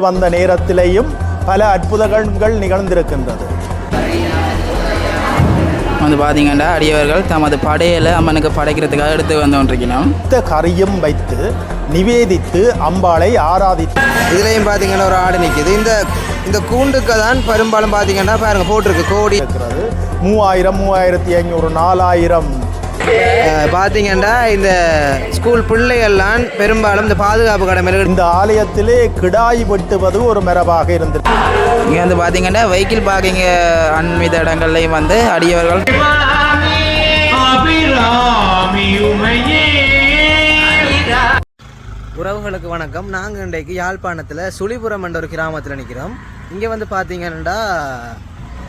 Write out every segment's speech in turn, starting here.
வந்த நேரத்திலேயும் பல அற்புதங்கள் நிகழ்ந்திருக்கின்றது. வந்து பார்த்தீங்கன்னா அடியவர்கள் தமது படையலை அம்மனுக்கு படைக்கிறதுக்காக எடுத்து வந்து கொண்டிருக்கணும் இந்த கறியும் வைத்து நிவேதித்து அம்பாளை ஆராதித்து இதுலேயும் பார்த்தீங்கன்னா ஒரு ஆடு நிற்கிது இந்த இந்த கூண்டுக்கு தான் பெரும்பாலும் பார்த்தீங்கன்னா பாருங்க போட்டிருக்கு. கோடி இருக்கிறது. மூவாயிரம் மூவாயிரத்தி ஐநூறு நாலாயிரம் பார்த்தீங்கன்னா இந்த ஸ்கூல் பிள்ளைகள்லாம் பெரும்பாலும் இந்த பாதுகாப்பு கடமையில் இந்த ஆலயத்திலே கிடாய் வெட்டுவது ஒரு மரபாக இருந்தது இங்கே வந்து பார்த்தீங்கன்னா வெஹிக்கிள் பார்க்கிங் அன்மீத இடங்கள்லையும் வந்து அடியவர்கள் உறவுகளுக்கு வணக்கம். நாங்கள் இன்றைக்கு யாழ்ப்பாணத்தில் சுழிபுரம் என்ற ஒரு கிராமத்தில் நிற்கிறோம் இங்கே வந்து பார்த்தீங்கன்னா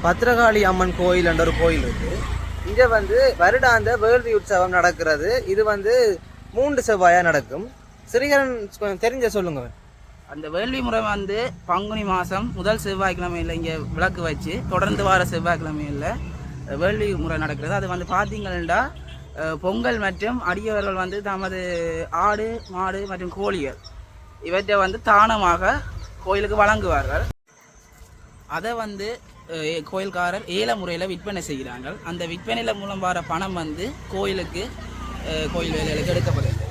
பத்திரகாளி அம்மன் கோயில் என்ற ஒரு கோயில் இருக்குது இங்கே வந்து வருடாந்த வேள்வி உற்சவம் நடக்கிறது. இது வந்து மூன்று செவ்வாயாக நடக்கும். ஸ்ரீகரன் கொஞ்சம் தெரிஞ்ச சொல்லுங்க. அந்த வேள்வி முறை வந்து பங்குனி மாதம் முதல் செவ்வாய்க்கிழமையில் இங்கே விளக்கு வச்சு தொடர்ந்து வார செவ்வாய்க்கிழமையில் வேள்வி முறை நடக்கிறது. அது வந்து பார்த்தீங்கன்னா பொங்கல் மற்றும் அடியவர்கள் வந்து தமது ஆடு மாடு மற்றும் கோழிகள் இவற்றை வந்து தானமாக கோயிலுக்கு வழங்குவார்கள். அதை வந்து கோயில்காரர் ஏல முறையில் விற்பனை செய்கிறாங்க அந்த விற்பனையில் மூலம் வர பணம் வந்து கோயிலுக்கு கோயில் வேலைகளுக்கு எடுக்கப்படுகிறது.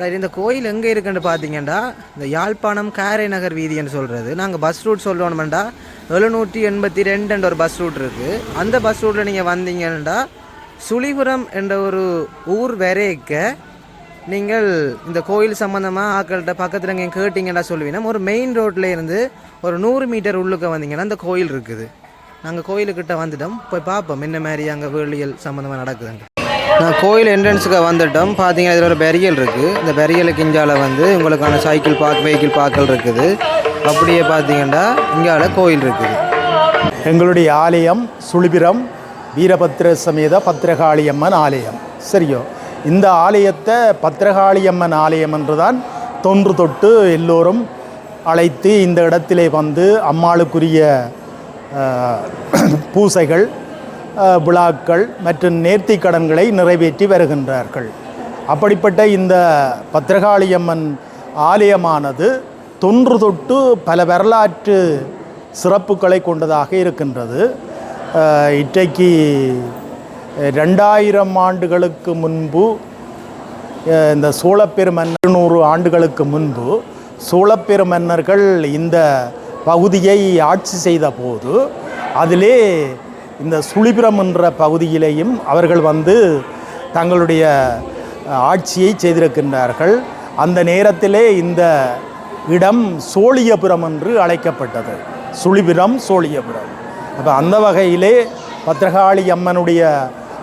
ரைட் இந்த கோயில் எங்கே இருக்குன்னு பார்த்தீங்கன்னா இந்த யாழ்ப்பாணம் காரை நகர் வீதின்னு சொல்கிறது நாங்கள் பஸ் ரூட் சொல்லணுமெண்டா எழுநூற்றி எண்பத்தி ரெண்டுன்ற ஒரு பஸ் ரூட் இருக்குது அந்த பஸ் ரூட்டில் நீங்கள் வந்தீங்கன்னா சுழிபுரம் என்ற ஒரு ஊர் வரைக்க நீங்கள் இந்த கோயில் சம்மந்தமாக ஆக்கள்கிட்ட பக்கத்தில் இங்கே கேட்டிங்கன்னா சொல்லுவீங்கன்னா ஒரு மெயின் ரோட்டில் இருந்து ஒரு நூறு மீட்டர் உள்ளுக்க வந்தீங்கன்னா அந்த கோயில் இருக்குது. நாங்கள் கோயிலுக்கிட்ட வந்துட்டோம். போய் பார்ப்போம். என்ன மாதிரி அங்கே வேலியல் சம்மந்தமாக நடக்குதுங்க நான் கோயில் என்ட்ரன்ஸுக்கு வந்துட்டோம். பார்த்தீங்கன்னா இதில் ஒரு பெரியல் இருக்குது இந்த பெரியலுக்கு இஞ்சால வந்து உங்களுக்கான சைக்கிள் பார்க் வெஹிக்கிள் பார்க்கல் இருக்குது. அப்படியே பார்த்தீங்கன்னா இங்கால கோயில் இருக்குது. எங்களுடைய ஆலயம் சுழிபிரம் வீரபத்திர சமேத பத்திரகாளியம்மன் ஆலயம். சரியோ? இந்த ஆலயத்தை பத்திரகாளியம்மன் ஆலயம் என்று தான் தொன்று தொட்டு எல்லோரும் அழைத்து இந்த இடத்திலே வந்து அம்மாளுக்குரிய பூசைகள் விழாக்கள் மற்றும் நேர்த்தி கடன்களை நிறைவேற்றி வருகின்றார்கள். அப்படிப்பட்ட இந்த பத்திரகாளியம்மன் ஆலயமானது தொன்று தொட்டு பல வரலாற்று சிறப்புகளை கொண்டதாக இருக்கின்றது. இன்றைக்கு ரெண்டாயிரம் ஆண்டுகளுக்கு முன்பு இந்த சோழப்பெரு நூறு ஆண்டுகளுக்கு முன்பு சோழப்பெருமன்னர்கள் இந்த பகுதியை ஆட்சி செய்த போது அதிலே இந்த சுழிபுரம் என்ற பகுதியிலேயும் அவர்கள் வந்து தங்களுடைய ஆட்சியை செய்திருக்கின்றார்கள். அந்த நேரத்திலே இந்த இடம் சோழியபுரம் என்று அழைக்கப்பட்டது. சுழிபுரம் சோழியபுரம். அப்போ அந்த வகையிலே பத்திரகாளி அம்மனுடைய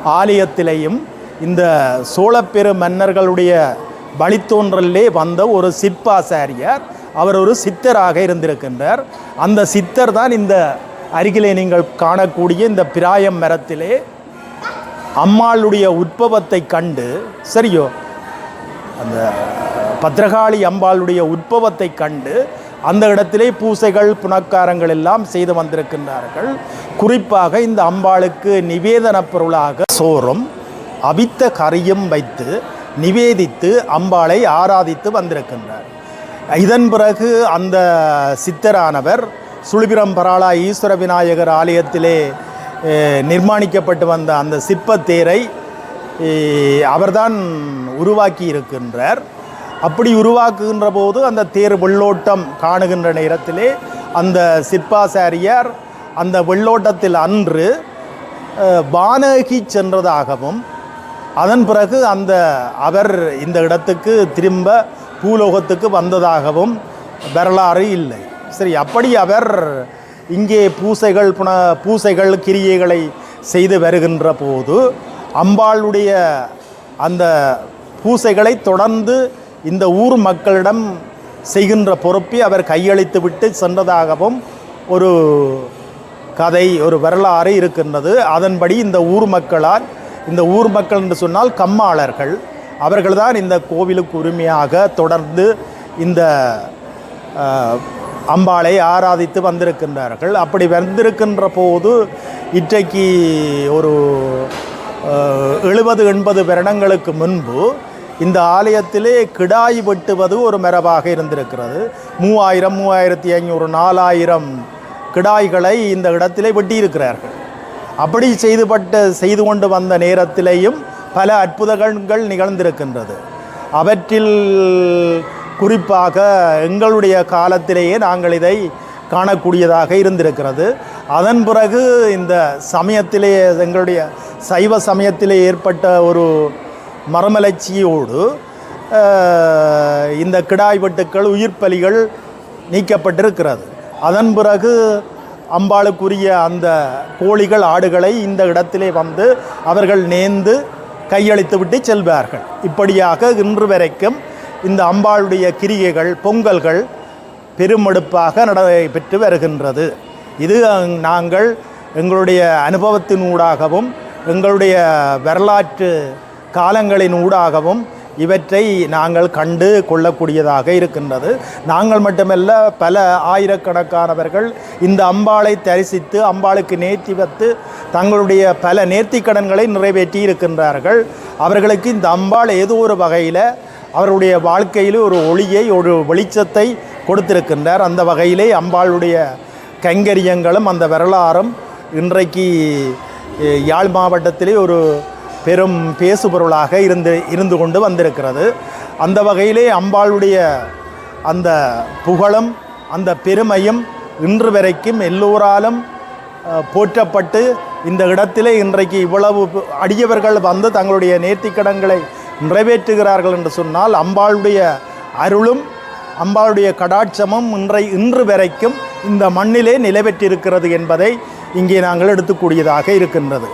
ஆலயத்திலேயும் இந்த சோழப்பெரு மன்னர்களுடைய வழித்தோன்றலே வந்த ஒரு சிற்பாசாரியார் அவர் ஒரு சித்தராக இருந்திருக்கின்றார். அந்த சித்தர் தான் இந்த அருகிலே நீங்கள் காணக்கூடிய இந்த பிராயம் மரத்திலே அம்மாளுடைய உற்பவத்தை கண்டு சரியோ? அந்த பத்ரகாளி அம்பாளுடைய உற்பவத்தை கண்டு அந்த இடத்திலே பூசைகள் புனக்காரங்கள் எல்லாம் செய்து வந்திருக்கின்றார்கள். குறிப்பாக இந்த அம்பாளுக்கு நிவேதன பொருளாக சோறும் அவித்த கறியும் வைத்து நிவேதித்து அம்பாளை ஆராதித்து வந்திருக்கின்றார். இதன் பிறகு அந்த சித்தரானவர் சுழிபிரம் பராளா ஈஸ்வர விநாயகர் ஆலயத்திலே நிர்மாணிக்கப்பட்டு வந்த அந்த சிற்பத்தேரை அவர்தான் உருவாக்கி இருக்கின்றார். அப்படி உருவாக்குகின்ற போது அந்த தேர் வெள்ளோட்டம் காணுகின்ற நேரத்திலே அந்த சிற்பாசாரியார் அந்த வெள்ளோட்டத்தில் அன்று வானகி சென்றதாகவும் அதன் பிறகு அந்த அவர் இந்த இடத்துக்கு திரும்ப பூலோகத்துக்கு வந்ததாகவும் வரலாறு இல்லை. சரி அப்படி அவர் இங்கே பூசைகள் புன பூசைகள் கிரியைகளை செய்து வருகின்ற போது அம்பாளுடைய அந்த பூசைகளை தொடர்ந்து இந்த ஊர் மக்களிடம் செய்கின்ற பொறுப்பை அவர் கையளித்து விட்டு சென்றதாகவும் ஒரு கதை ஒரு வரலாறு இருக்கின்றது. அதன்படி இந்த ஊர் மக்களால் இந்த ஊர் மக்கள் என்று சொன்னால் கம்மாளர்கள் அவர்கள்தான் இந்த கோவிலுக்கு உரிமையாக தொடர்ந்து இந்த அம்பாளை ஆராதித்து வந்திருக்கின்றார்கள். அப்படி வந்திருக்கின்ற போது இன்றைக்கு ஒரு எழுபது எண்பது வருடங்களுக்கு முன்பு இந்த ஆலயத்திலே கிடாய் வெட்டுவது ஒரு மரபாக இருந்திருக்கிறது. மூவாயிரம் மூவாயிரத்தி ஐநூறு நாலாயிரம் கிடாய்களை இந்த இடத்திலே வெட்டியிருக்கிறார்கள். அப்படி செய்துபட்ட செய்து கொண்டு வந்த நேரத்திலேயும் பல அற்புதங்கள் நிகழ்ந்திருக்கின்றது. அவற்றில் குறிப்பாக எங்களுடைய காலத்திலேயே நாங்கள் இதை காணக்கூடியதாக இருந்திருக்கிறது. அதன் பிறகு இந்த சமயத்திலே எங்களுடைய சைவ சமயத்திலே ஏற்பட்ட ஒரு மரமலர்ச்சியோடு இந்த கிடாய் வெட்டுக்கள் உயிர் பலிகள் நீக்கப்பட்டிருக்கிறது. அதன் பிறகு அம்பாளுக்குரிய அந்த கோழிகள் ஆடுகளை இந்த இடத்திலே வந்து அவர்கள் நேர்ந்து கையளித்து விட்டு செல்வார்கள். இப்படியாக இன்று வரைக்கும் இந்த அம்பாளுடைய கிரிகைகள் பொங்கல்கள் பெருமெடுப்பாக நடைபெற்று வருகின்றது. இது அங்- நாங்கள் எங்களுடைய அனுபவத்தினூடாகவும் எங்களுடைய வரலாற்று காலங்களின் ஊடாகவும் இவற்றை நாங்கள் கண்டு கொள்ளக்கூடியதாக இருக்கின்றது. நாங்கள் மட்டுமல்ல பல ஆயிரக்கணக்கானவர்கள் இந்த அம்பாளை தரிசித்து அம்பாளுக்கு நேர்த்தி வைத்து தங்களுடைய பல நேர்த்திக்கடன்களை நிறைவேற்றி இருக்கின்றார்கள். அவர்களுக்கு இந்த அம்பாள் ஏதோ ஒரு வகையில் அவருடைய வாழ்க்கையில் ஒரு ஒளியை ஒரு வெளிச்சத்தை கொடுத்திருக்கின்றார். அந்த வகையிலே அம்பாளுடைய கைங்கரியங்களும் அந்த வரலாறும் இன்றைக்கு யாழ் மாவட்டத்திலே ஒரு பெரும் பேசுபொருளாக இருந்து இருந்து கொண்டு வந்திருக்கிறது. அந்த வகையிலே அம்பாளுடைய அந்த புகழும் அந்த பெருமையும் இன்று வரைக்கும் எல்லோராலும் போற்றப்பட்டு இந்த இடத்திலே இன்றைக்கு இவ்வளவு அடியவர்கள் வந்து தங்களுடைய நேர்த்திக்கடன்களை நிறைவேற்றுகிறார்கள் என்று சொன்னால் அம்பாளுடைய அருளும் அம்பாளுடைய கடாட்சமும் இன்றை இன்று வரைக்கும் இந்த மண்ணிலே நிலைபெற்றிருக்கிறது என்பதை இங்கே நாங்கள் எடுத்துக்கூடியதாக இருக்கின்றது.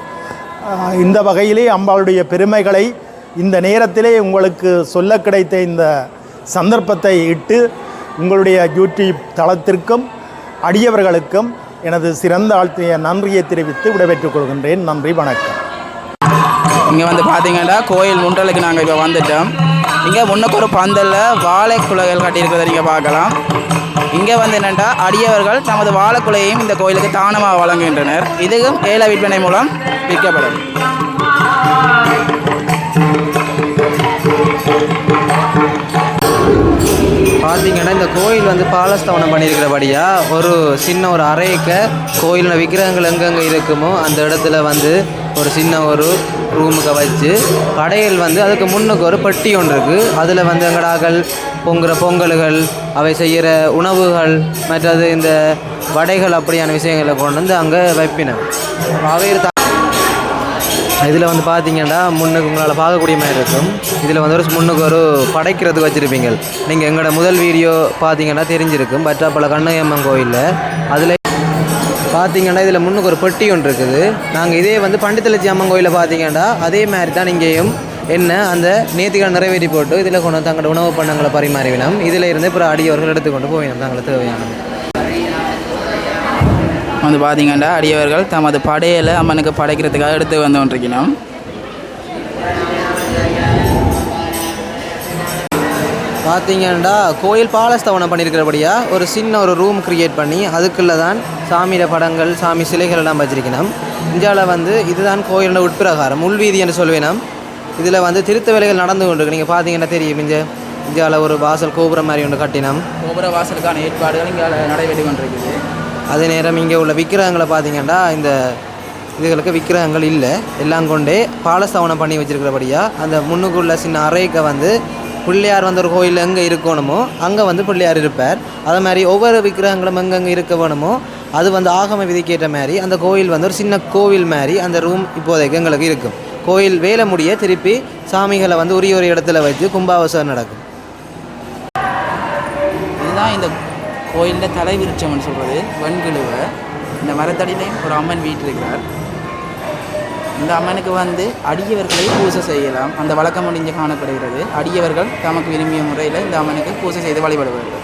இந்த வகையிலே அம்பாளுடைய பெருமைகளை இந்த நேரத்திலே உங்களுக்கு சொல்ல கிடைத்த இந்த சந்தர்ப்பத்தை இட்டு உங்களுடைய யூடியூப் தளத்திற்கும் அடியவர்களுக்கும் எனது சிறந்த ஆழ்த்திய நன்றியை தெரிவித்து விடைபெற்றுக் கொள்கின்றேன். நன்றி வணக்கம். இங்கே வந்து பார்த்தீங்கன்னா கோயில் முன்றலுக்கு நாங்கள் இப்போ வந்துட்டோம். இங்கே முன்னுக்கு ஒரு பந்தலில் வாழை குலைகள் கட்டியிருக்கிறத நீங்கள் பார்க்கலாம். இங்கே வந்து என்னென்னா அடியவர்கள் தமது வாழைக்குலையையும் இந்த கோயிலுக்கு தானமாக வழங்குகின்றனர். இதுவும் ஏல விற்பனை மூலம் விற்கப்படும். பார்த்தீங்கன்னா இந்த கோயில் வந்து பாலஸ்தவனம் பண்ணியிருக்கிறபடியா ஒரு சின்ன ஒரு அறைக்க கோயிலில் விக்கிரகங்கள் எங்கெங்கே இருக்குமோ அந்த இடத்துல வந்து ஒரு சின்ன ஒரு ரூமுக்கு வச்சு படையல் வந்து அதுக்கு முன்னுக்கு ஒரு பெட்டி ஒன்று இருக்குது அதில் வந்து எங்கடாக்கள் பொங்குற பொங்கல்கள் அவை செய்கிற உணவுகள் மற்றது இந்த வடைகள் அப்படியான விஷயங்களை கொண்டு வந்து அங்கே வைப்பினேன் அவை இதில் வந்து பார்த்தீங்கன்னா முன்னுக்கு உங்களால் பார்க்கக்கூடிய மாதிரி இருக்கும். இதில் வந்து ஒரு முன்னுக்கு ஒரு படைக்கிறதுக்கு வச்சுருப்பீங்க. நீங்கள் எங்களோட முதல் வீடியோ பார்த்தீங்கன்னா தெரிஞ்சிருக்கும். பற்றாப்பள்ள கண்ணகியம்மன் கோயிலில். அதில் பார்த்தீங்கன்னா இதில் முன்னுக்கு ஒரு பெட்டி ஒன்று இருக்குது. நாங்கள் இதே வந்து பண்டித்தலட்சி அம்மன் கோயிலில் பார்த்தீங்கன்னா அதே மாதிரி தான் இங்கேயும் என்ன அந்த நேர்த்திகள் நிறைவேற்றி போட்டு இதில் கொண்டு வந்து தங்களோட உணவு பண்ணங்களை பரிமாறிவினோம் இதில் இருந்து அப்புறம் அடியவர்கள் எடுத்துக்கொண்டு போயினோம் தங்களுக்கு தேவையானது. வந்து பார்த்தீங்கன்னா அடியவர்கள் தமது படையலை அம்மனுக்கு படைக்கிறதுக்காக எடுத்து வந்து கொண்டிருக்கணும் பார்த்தீங்கன்னா கோயில் பாலஸ்தவனம் பண்ணியிருக்கிறபடியா ஒரு சின்ன ஒரு ரூம் கிரியேட் பண்ணி அதுக்குள்ளே தான் சாமியோட படங்கள் சாமி சிலைகள் எல்லாம் வச்சிருக்கணும் இந்தியாவில் வந்து இதுதான் கோயிலோட உட்பிரகாரம் உள்வீதி என்று சொல்வேனம் இதில் வந்து திருத்த வேலைகள் நடந்து கொண்டிருக்கு. நீங்கள் பார்த்தீங்கன்னா தெரியும் இங்கே இந்தியாவில் ஒரு வாசல் கோபுரம் மாதிரி ஒன்று கட்டினோம். கோபுர வாசலுக்கான ஏற்பாடுகள் இங்கே நடைபெற்று கொண்டிருக்குது. அதே நேரம் இங்கே உள்ள விக்கிரகங்களை பார்த்தீங்கன்னா இந்த இதுகளுக்கு விக்கிரகங்கள் இல்லை. எல்லாம் கொண்டே பாலஸ்தவனம் பண்ணி வச்சிருக்கிறபடியாக அந்த முன்னுக்குள்ள சின்ன அறைக்க வந்து பிள்ளையார் வந்த ஒரு கோயில் எங்கே இருக்கணுமோ அங்கே வந்து பிள்ளையார் இருப்பார். அதே மாதிரி ஒவ்வொரு விக்கிரகங்களும் எங்கெங்கே இருக்க வேணுமோ அது வந்து ஆகம விதிக்கேற்ற மாதிரி அந்த கோயில் வந்து ஒரு சின்ன கோவில் மாதிரி அந்த ரூம் இப்போதைக்கு எங்களுக்கு இருக்கும். கோயில் வேலை முடிய திருப்பி சாமிகளை வந்து உரிய ஒரு இடத்துல வச்சு கும்பாவசம் நடக்கும். இதுதான் இந்த கோயிலில் தலை விருட்சம்னு சொல்கிறது வெண்கிழுவை இந்த மரத்தடியிலையும் ஒரு அம்மன் வீட்டிருக்கிறார். இந்த அம்மனுக்கு வந்து அடியவர்களை பூஜை செய்யலாம். அந்த வழக்கம் முடிஞ்சு காணப்படுகிறது. அடியவர்கள் தமக்கு விரும்பிய முறையில் இந்த அம்மனுக்கு பூஜை செய்து வழிபடுவார்கள்.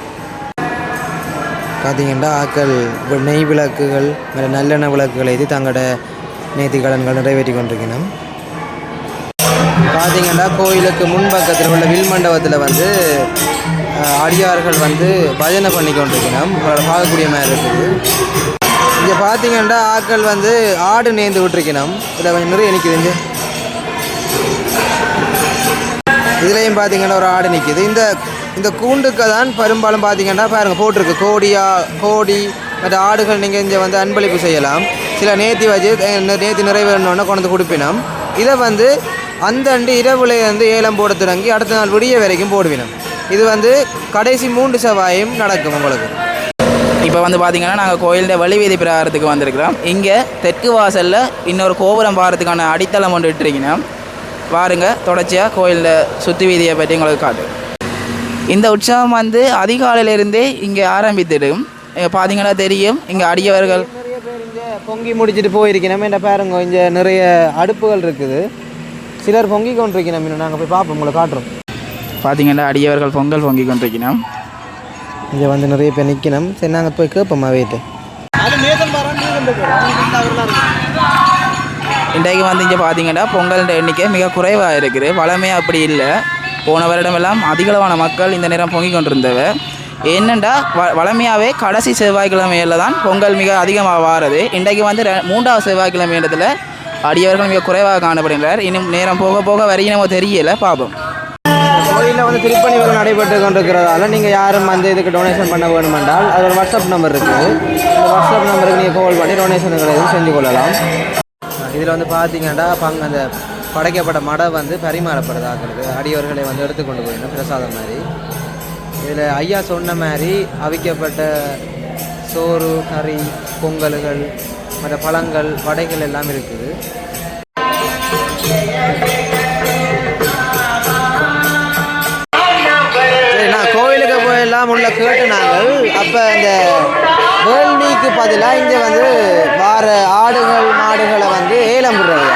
பார்த்தீங்கன்னா ஆக்கள் நெய் விளக்குகள் வேறு நல்லெண்ணெய் விளக்குகள் இது தங்களோட நேர்த்தி கடன்கள் நிறைவேற்றி கொண்டிருக்கணும் பார்த்தீங்கன்னா கோயிலுக்கு முன்பக்கத்தில் உள்ள வில் மண்டபத்தில் வந்து அடியார்கள் வந்து பஜனை பண்ணி கொண்டிருக்கணும் பார்க்கக்கூடிய மாதிரி இருக்குது. இங்கே பார்த்தீங்கன்னா ஆக்கள் வந்து ஆடு நேர்ந்து விட்டுருக்கணும் இதில் கொஞ்சம் நிறைய நிற்கிது இங்கே இதுலேயும் பார்த்தீங்கன்னா ஒரு ஆடு நிற்கிது இந்த இந்த கூண்டுக்கு தான் பெரும்பாலும் பார்த்தீங்கன்னா பாருங்கள் போட்டிருக்கு. கோடியா கோடி மற்ற ஆடுகள் நீங்கள் இங்கே வந்து அன்பளிப்பு செய்யலாம். சில நேத்தி வச்சு நேத்தி நிறைவேறணுன்னு கொண்டு வந்து கொடுப்பினோம். இதை வந்து அந்த அண்டு இரவுலேருந்து ஏலம் போட தொடங்கி அடுத்த நாள் விடிய வரைக்கும் போடுவினோம். இது வந்து கடைசி மூன்று செவ்வாயும் நடக்கும் உங்களுக்கு. இப்போ வந்து பார்த்தீங்கன்னா நாங்கள் கோயிலில் வழிவீதி பிரகாரத்துக்கு வந்திருக்கிறோம். இங்கே தெற்கு வாசலில் இன்னொரு கோபுரம் பாரத்துக்கான அடித்தளம் ஒன்று இட்டுருக்கீங்க. பாருங்க தொடர்ச்சியாக கோயிலில் சுற்றி வீதியை பற்றி உங்களுக்கு காட்டு. இந்த உற்சவம் வந்து அதிகாலையிலிருந்தே இங்கே ஆரம்பித்திடும் இங்க பார்த்தீங்கன்னா தெரியும் இங்கே அடியவர்கள் பொங்கி முடிச்சிட்டு போயிருக்கணும். என்ன பாருங்க இங்கே நிறைய அடுப்புகள் இருக்குது. சிலர் பொங்கி கொண்டிருக்கணும். இன்னும் நாங்கள் போய் பார்ப்போம் உங்களை காட்டுறோம். பார்த்தீங்கன்னா அடியவர்கள் பொங்கல் பொங்கி கொண்டிருக்கணும் இங்கே வந்து நிறைய பேர் நிற்கணும் சரி நாங்கள் போய் கேட்போம்மா வீட்டு இன்றைக்கு வந்து இங்கே பார்த்தீங்கன்னா பொங்கல் எண்ணிக்கை மிக குறைவாக இருக்குது. வளமையாக அப்படி இல்லை. போன வருடமெல்லாம் அதிகளவான மக்கள் இந்த நேரம் பொங்கி கொண்டிருந்தவ என்னென்னா வ வளமையாகவே கடைசி செவ்வாய்க்கிழமையில் தான் பொங்கல் மிக அதிகமாக வாரது. இன்றைக்கு வந்து ரெ- மூன்றாவது செவ்வாய்க்கிழமை இடத்துல அடியவர்கள் மிக குறைவாக காணப்படுகின்றனர். இன்னும் நேரம் போக போக வரையினமோ தெரியல. பார்ப்போம் கோயிலில் வந்து திருப்பணி வேலை நடைபெற்று கொண்டிருக்கிறதால நீங்கள் யாரும் வந்து இதுக்கு டொனேஷன் பண்ண வேணுமென்றால் அது ஒரு வாட்ஸ்அப் நம்பர் இருக்குது அந்த வாட்ஸ்அப் நம்பருக்கு நீங்கள் கால் பண்ணி டொனேஷன்களை எதுவும் செஞ்சு கொள்ளலாம். இதில் வந்து பார்த்தீங்கன்னா பங்கு அந்த படைக்கப்பட்ட மடை வந்து பரிமாறப்படுதாகிறது அடியவர்களை வந்து எடுத்துக்கொண்டு போயிடணும் பிரசாதம் மாதிரி. இதில் ஐயா சொன்ன மாதிரி அவிக்கப்பட்ட சோறு கறி பொங்கல்கள் மற்ற பழங்கள் வடைகள் எல்லாம் இருக்குது. கோயிலுக்கு உள்ள கேட்டு நாங்கள். அப்போ இந்த வேள்விக்கு பதிலாக இங்கே வந்து வார ஆடுகள் மாடுகளை வந்து ஏலம் விடுறாங்க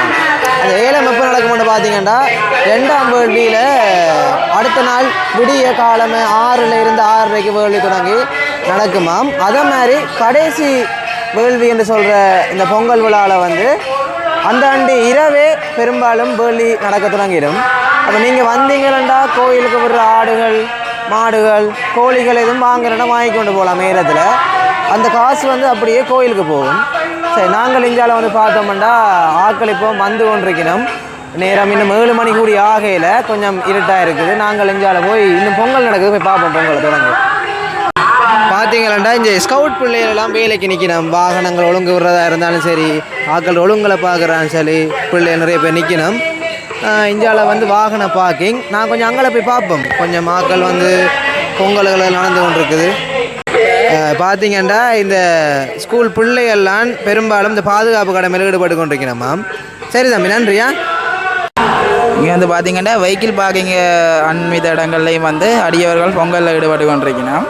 அந்த ஏலம் எப்போ நடக்கும்னு பார்த்தீங்கன்னா ரெண்டாம் வேள்வியில் அடுத்த நாள் விடிய காலமே ஆறில் இருந்து ஆறரைக்கு வேள்வி தொடங்கி நடக்குமாம். அதே மாதிரி கடைசி வேள்வி என்று சொல்கிற இந்த பொங்கல் விழாவில் வந்து அந்த ஆண்டு இரவே பெரும்பாலும் வேள்வி நடக்க தொடங்கிடும். அப்போ நீங்கள் வந்தீங்கன்னா கோயிலுக்கு விடுற ஆடுகள் மாடுகள் கோழிகள் எதுவும் வாங்குறேன்னா வாங்கி கொண்டு போகலாம் நேரத்தில். அந்த காசு வந்து அப்படியே கோயிலுக்கு போகும். சரி நாங்கள் இந்தியாவில் வந்து பார்த்தோம்னா ஆட்கள் இப்போ வந்து கொண்டிருக்கணும். நேரம் இன்னும் ஏழு மணி கூடி ஆகையில் கொஞ்சம் இருட்டாக இருக்குது. நாங்கள் இந்தியாவில் போய் இன்னும் பொங்கல் நடக்குது போய் பார்ப்போம் பொங்கலை தொடங்கு. பார்த்தீங்களா இந்த ஸ்கவுட் பிள்ளைகளெல்லாம் வேலைக்கு நிற்கணும். வாகனங்கள் ஒழுங்கு விடுறதா இருந்தாலும் சரி ஆட்கள் ஒழுங்கலை பார்க்குறாலும் சரி பிள்ளைகள் நிறைய பேர் நிற்கணும். இந்தியாவில் வந்து வாகன பார்க்கிங் நான் கொஞ்சம் அங்கே போய் பார்ப்போம். கொஞ்சம் மாக்கள் வந்து பொங்கல்களை நடந்து கொண்டிருக்குது. பார்த்தீங்கன்னா இந்த ஸ்கூல் பிள்ளைகள்லாம் பெரும்பாலும் இந்த பாதுகாப்பு கடமையில் ஈடுபட்டு கொண்டிருக்கணுமாம் சரி தம்பி நன்றியா? இங்கே வந்து பார்த்தீங்கன்னா வெஹிக்கிள் பார்க்கிங் அன்மித இடங்கள்லையும் வந்து அடியவர்கள் பொங்கலில் ஈடுபட்டு கொண்டிருக்கிறோம்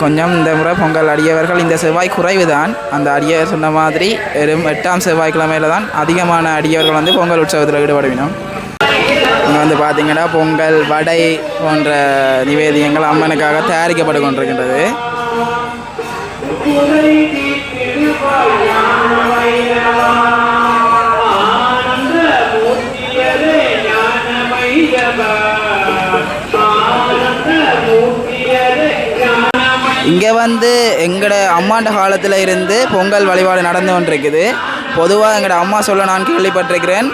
கொஞ்சம் இந்த முறை பொங்கல் அடியவர்கள் இந்த செவ்வாய் குறைவு தான் அந்த அடியவர் சொன்ன மாதிரி வெறும் எட்டாம் செவ்வாய்க்கிழமையில தான் அதிகமான அடியவர்கள் வந்து பொங்கல் உற்சவத்தில் ஈடுபடுவினோம். இங்கே வந்து பார்த்தீங்கன்னா பொங்கல் வடை போன்ற நிவேதியங்கள் அம்மனுக்காக தயாரிக்கப்பட்டு கொண்டிருக்கின்றது. இங்கே வந்து எங்களோட அம்மாண்ட காலத்தில் இருந்து பொங்கல் வழிபாடு நடந்து கொண்டிருக்குது. பொதுவாக எங்களோட அம்மா சொல்ல நான் கேள்விப்பட்டிருக்கிறேன்.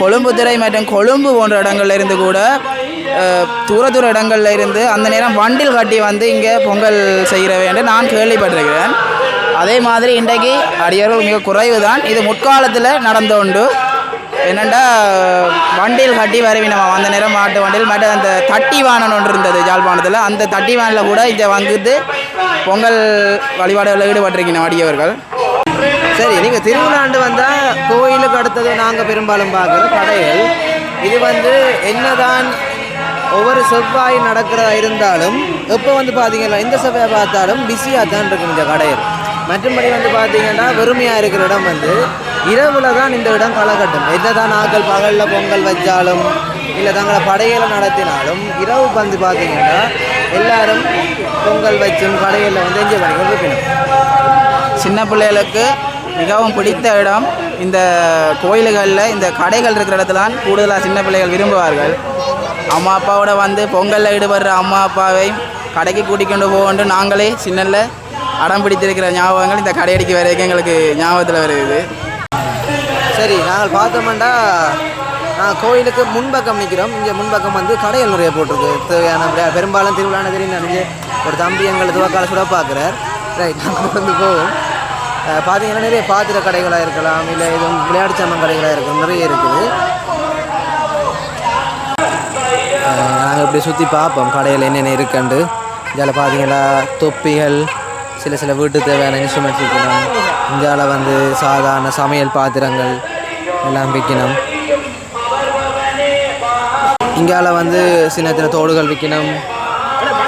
கொழும்புத்துறை மற்றும் கொழும்பு போன்ற இடங்கள்ல இருந்து கூட தூர தூர இடங்கள்ல இருந்து அந்த நேரம் வண்டில் கட்டி வந்து இங்கே பொங்கல் செய்கிற வேண்டும் நான் கேள்விப்பட்டிருக்கிறேன். அதே மாதிரி இன்றைக்கு அடியவர்கள் மிக குறைவு தான் இது முற்காலத்தில் நடந்த உண்டு என்னண்டா வண்டியில் கட்டி வரவினோம்? அந்த நேரம் மாட்டு வண்டியில் மற்ற அந்த தட்டி வானன் ஒன்று இருந்தது யாழ்ப்பாணத்தில் அந்த தட்டி வானில் கூட இங்கே வந்துட்டு பொங்கல் வழிபாடுகளில் ஈடுபட்டிருக்கணும் அடியவர்கள் சரி நீங்கள் திருவிழாண்டு வந்தால் கோயிலுக்கு அடுத்தது நாங்கள் பெரும்பாலும் பார்க்குற கடைகள். இது வந்து என்னதான் ஒவ்வொரு செவ்வாய் நடக்கிறதா இருந்தாலும் எப்போ வந்து பார்த்தீங்கன்னா இந்த செவ்வாயை பார்த்தாலும் பிஸியாக தான் இருக்கும் இந்த கடைகள். மற்றபடி வந்து பார்த்தீங்கன்னா வெறுமையாக இருக்கிற இடம் வந்து இரவுல தான் இந்த இடம் களகட்டும் என்னதான் ஆக்கள் பகலில் பொங்கல் வச்சாலும் இல்லை தங்களை படையலை நடத்தினாலும் இரவு வந்து பார்த்தீங்கன்னா எல்லாரும் பொங்கல் வச்சும் படையில் வந்து என்ஜாய் பண்ணி இருப்பினும் சின்ன பிள்ளைகளுக்கு மிகவும் பிடித்த இடம் இந்த கோயில்களில் இந்த கடைகள் இருக்கிற இடத்துல தான் கூடுதலாக சின்ன பிள்ளைகள் விரும்புவார்கள். அம்மா அப்பாவோட வந்து பொங்கலில் ஈடுபடுற அம்மா அப்பாவை கடைக்கு கூட்டிக்கொண்டு போகண்டு நாங்களே சின்னல்ல அடம் பிடித்திருக்கிற ஞாபகங்கள் இந்த கடையடிக்கு வரைக்கும் எங்களுக்கு ஞாபகத்தில் வருது. சரி நாங்கள் பார்த்தோம்னா நான் கோயிலுக்கு முன்பக்கம் நிற்கிறோம் இங்கே முன்பக்கம் வந்து கடைகள் நிறைய போட்டிருக்கு. தேவையான பெரும்பாலும் திருவிழா தெரியும் நினைஞ்சு ஒரு தம்பி எங்களை துவக்கால சுட பார்க்குறார். ரைட் நாங்கள் வந்து போவோம். பார்த்தீங்கன்னா நிறைய பாத்திர கடைகளாக இருக்கலாம் இல்லை எதுவும் விளையாட்டு சாமான் கடைகளாக இருக்கலாம் நிறைய இருக்குது. நாங்கள் இப்படி சுற்றி பார்ப்போம் கடையில் என்னென்ன இருக்குண்டு இதில் பார்த்தீங்கன்னா தொப்பிகள் சில சில வீட்டு தேவையான இன்ஸ்ட்ருமெண்ட்ஸ் விற்கணும். இந்தியாவில் வந்து சாதாரண சமையல் பாத்திரங்கள் எல்லாம் விற்கணும். இந்தியாவில் வந்து சின்ன சின்ன தோடுகள் விற்கணும்.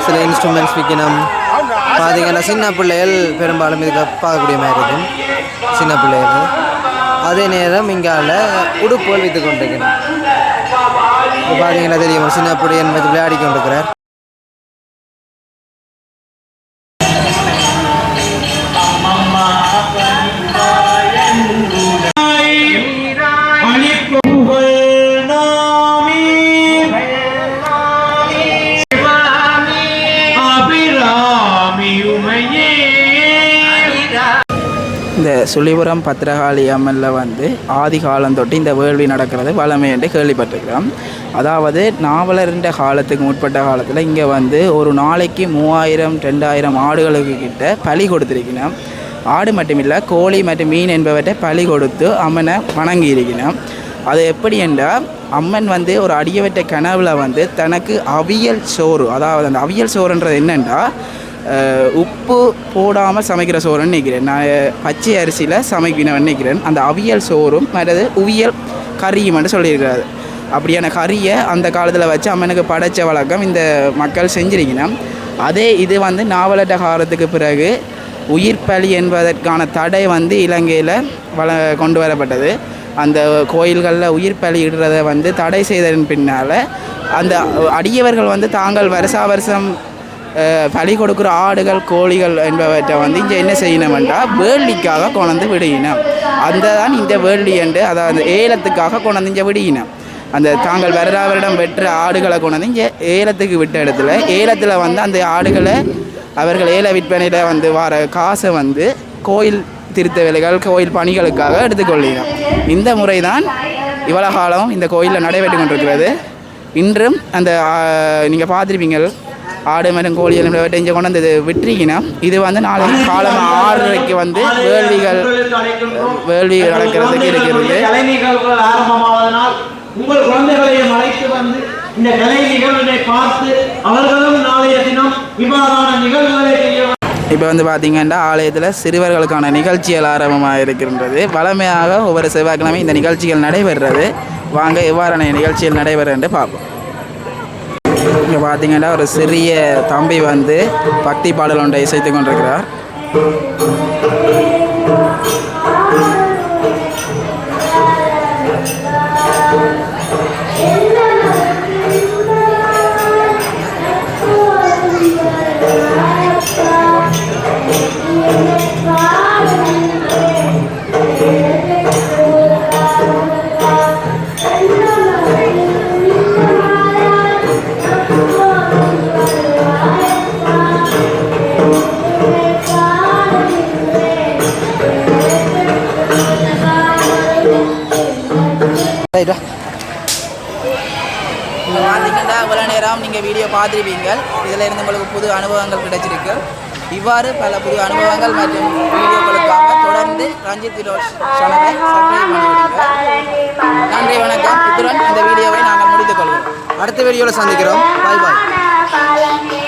சில இன்ஸ்ட்ருமெண்ட்ஸ் விற்கணும். பார்த்தீங்கன்னா சின்ன பிள்ளைகள் பெரும்பாலும் இதுக்கு பார்க்கக்கூடிய மாதிரி இருக்கும். சின்ன பிள்ளைகள். அதே நேரம் இங்கால உடுப்புகள் விற்று கொண்டிருக்கணும். இப்போ பார்த்தீங்கன்னா தெரியும் சின்ன பிள்ளை என்பது விளையாடி கொண்டிருக்கிறார். இந்த சுழிபுரம் பத்திரகாளி அம்மனில் வந்து ஆதி காலம் தொட்டு இந்த வேள்வி நடக்கிறது வளமை என்று கேள்விப்பட்டிருக்கிறோம். அதாவது நாவலர்ன்ற காலத்துக்கு முற்பட்ட காலத்தில் இங்கே வந்து ஒரு நாளைக்கு மூவாயிரம் ரெண்டாயிரம் ஆடுகளுக்கு கிட்ட பலி கொடுத்துருக்கணும் ஆடு மட்டுமில்லை கோழி மற்றும் மீன் என்பவற்றை பலி கொடுத்து அம்மனை வணங்கி இருக்கணும் அது எப்படி என்றால் அம்மன் வந்து ஒரு அடியவற்ற கனவில் வந்து தனக்கு அவியல் சோறு அதாவது அந்த அவியல் சோறுன்றது என்னென்னா உப்பு போடாமல் சமைக்கிற சோறுன்னு நினைக்கிறேன். நான் பச்சை அரிசியில் சமைக்கணும்னு நினைக்கிறேன். அந்த அவியல் சோறும் மற்றது உவியல் கறியும் மட்டும் சொல்லியிருக்கிறாரு. அப்படியான கறியை அந்த காலத்தில் வச்சு அம்மனுக்கு படைச்ச வழக்கம் இந்த மக்கள் செஞ்சிருக்கணும் அதே இது வந்து நாவலட்ட காலத்துக்கு பிறகு உயிர் பலி என்பதற்கான தடை வந்து இலங்கையில் வள கொண்டு வரப்பட்டது. அந்த கோயில்களில் உயிர் பலி இடுறதை வந்து தடை செய்ததன் பின்னால் அந்த அடியவர்கள் வந்து தாங்கள் வருஷா வருஷம் பலி கொடுக்குற ஆடுகள் கோழிகள் என்பவற்றை வந்து இங்கே என்ன செய்யணும்ன்றா வேள்விக்காக கொண்டு விடுகினோம் அந்த தான் இந்த வேள்வி என்று அதாவது ஏலத்துக்காக கொண்டு இங்கே விடுகினோம் அந்த தாங்கள் வருடா வருடம் வெற்ற ஆடுகளை கொண்டு வந்து இங்கே ஏலத்துக்கு விட்ட இடத்துல ஏலத்தில் வந்து அந்த ஆடுகளை அவர்கள் ஏல விற்பனையில் வந்து வர காசை வந்து கோயில் திருத்த வேலைகள் கோயில் பணிகளுக்காக எடுத்துக்கொள்ளினோம் இந்த முறை தான் இவ்வளோ காலம் இந்த கோயிலில் நடைபெற்று கொண்டிருக்கிறது. இன்றும் அந்த நீங்கள் பார்த்துருப்பீங்கள் ஆடு மற்றும் கோழி எல்லாம் இங்கே கொண்டு வந்து விட்டுருக்கீங்கன்னா இது வந்து நாளை காலம் ஆறரைக்கு வந்து வேள்விகள் வேள்வி நடக்கிறதுக்கு இருக்கிறது. உங்கள் குழந்தைகளையும் அழைத்து வந்து இந்த கலை நிகழ்வினை பார்த்து அவர்களும் நாளைய தினம் இவ்வாறான நிகழ்வுகளை செய்ய இப்போ வந்து பார்த்தீங்கன்னா ஆலயத்தில் சிறுவர்களுக்கான நிகழ்ச்சிகள் ஆரம்பமாக இருக்கின்றது. வளமையாக ஒவ்வொரு செவ்வாய்க்கிழமை இந்த நிகழ்ச்சிகள் நடைபெறுறது. வாங்க எவ்வாறான நிகழ்ச்சிகள் நடைபெறும் என்று பார்ப்போம். இங்கே பார்த்தீங்கன்னா ஒரு சிறிய தம்பி வந்து பக்தி பாடல் ஒன்றை இசைத்து கொண்டிருக்கிறார். நீங்கள் இதில் இருந்து உங்களுக்கு புது அனுபவங்கள் கிடைச்சிருக்கு. இவ்வாறு பல புது அனுபவங்கள் மற்றும் வீடியோக்களுக்காக தொடர்ந்து ரஞ்சித் விரோஸ் சேனலை சப்ஸ்கிரைப் பண்ணிவிடுங்க நன்றி வணக்கம். இத்துடன் இந்த வீடியோவை நாங்கள் முடித்துக் கொள்வோம். அடுத்த வீடியோவில் சந்திக்கிறோம். பாய் பாய்